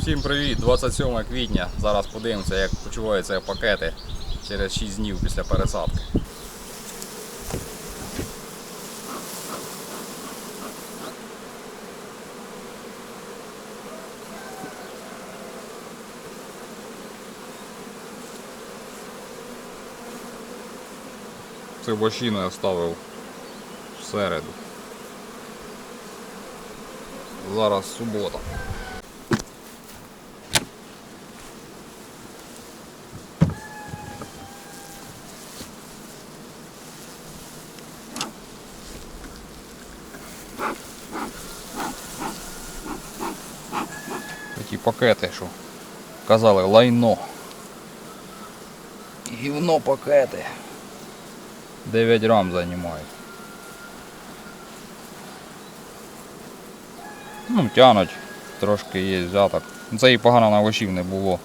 Всім привіт! 27 квітня. Зараз подивимося, як почуваються пакети через 6 днів після пересадки. Цю бощину я ставив всереду. Зараз субота. Пакети, що казали лайно. Гівно пакети. 9 рам займають. Ну, тянуть, трошки є взяток. Це і погано навощів не було.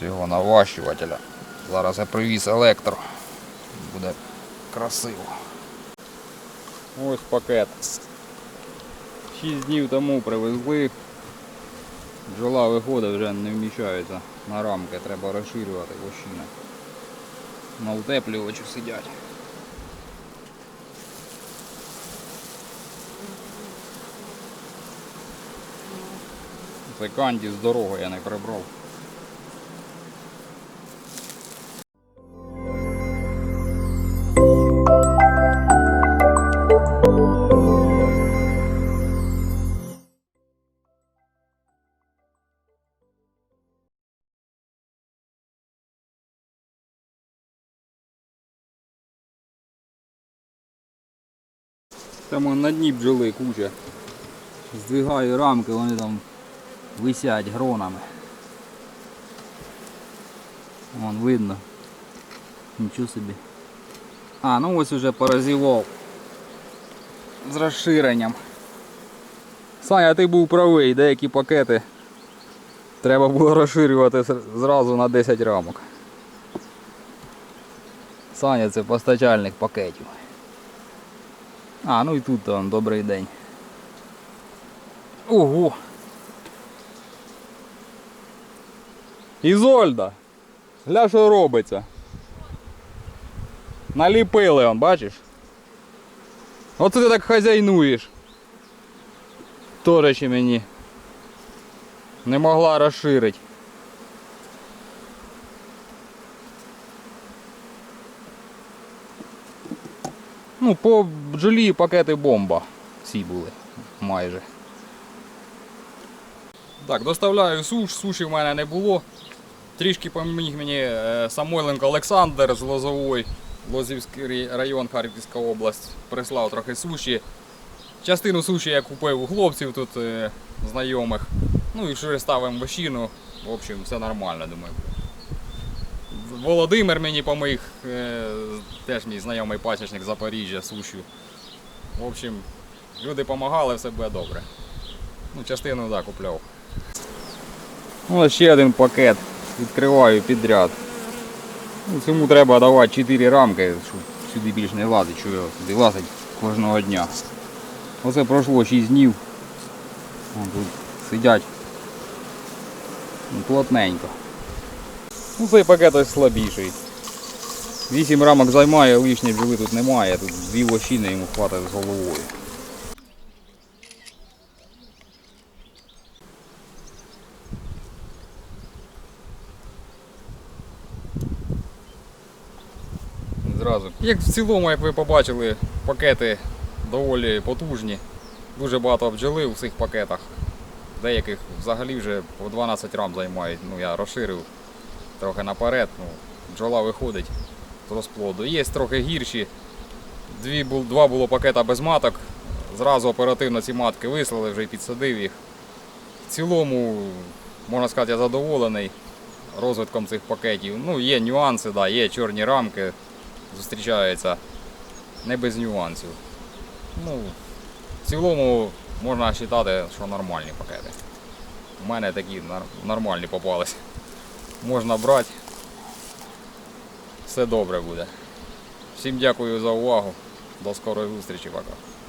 Цього наващувателя. Зараз я привіз електро. Буде красиво. Ось пакет. 6 днів тому привезли. Бджола виходить, вже не вміщається на рамки, треба розширювати вощини. На утеплювачі сидять. Це канді з дороги я не прибрав. Там на дні бджоли куча. Здвигаю рамки, вони там висять гронами. Вон видно. Нічого собі. А, ну ось уже порозівав. З розширенням. Саня, ти був правий, деякі пакети треба було розширювати зразу на 10 рамок. Саня це постачальник пакетів. А, ну і тут там добрий день. Ого! Ізольда! Гля, що робиться. Наліпили он, бачиш? Оце ти так хазяйнуєш. Тоже ще мені не могла розширити. Ну, по бджолі пакети бомба. Всі були майже. Так, доставляю суш, суші в мене не було. Трішки поміг мені е, Самойленко Олександр з Лозової, Лозівський район, Харківська область. Прислав трохи суші. Частину суші я купив у хлопців тут е, знайомих. Ну і що ставимо вощину. В общем, все нормально, думаю. Володимир мені поміг, е, теж мій знайомий пасічник Запоріжжя, сушю. В общем, люди допомагали, все буде добре. Ну, частину так, купляв. Ось ще один пакет. Відкриваю підряд. Ну, цьому треба давати 4 рамки, щоб сюди більш не лазить, що його сюди лазить кожного дня. Оце пройшло 6 днів. Тут сидять. Ну, Плотненько. Ну цей пакет ось слабіший. 8 рамок займає, лишньої бджоли тут немає, тут дві лощини йому хватить з головою. Зразу. Як в цілому, як ви побачили, пакети доволі потужні. Дуже багато бджоли у цих пакетах. Деяких взагалі вже по 12 рам займають. Ну я розширив трохи наперед. Ну, бджола виходить з розплоду. Є трохи гірші. Дві, два було пакета без маток. Зразу оперативно ці матки вислали, вже і підсадив їх. В цілому, можна сказати, я задоволений розвитком цих пакетів. Ну, є нюанси, да, є чорні рамки, зустрічаються не без нюансів. Ну, в цілому можна вважати, що нормальні пакети. У мене такі нормальні попались. Можна брати. Все добре буде. Всім дякую за увагу. До скорої зустрічі, пока.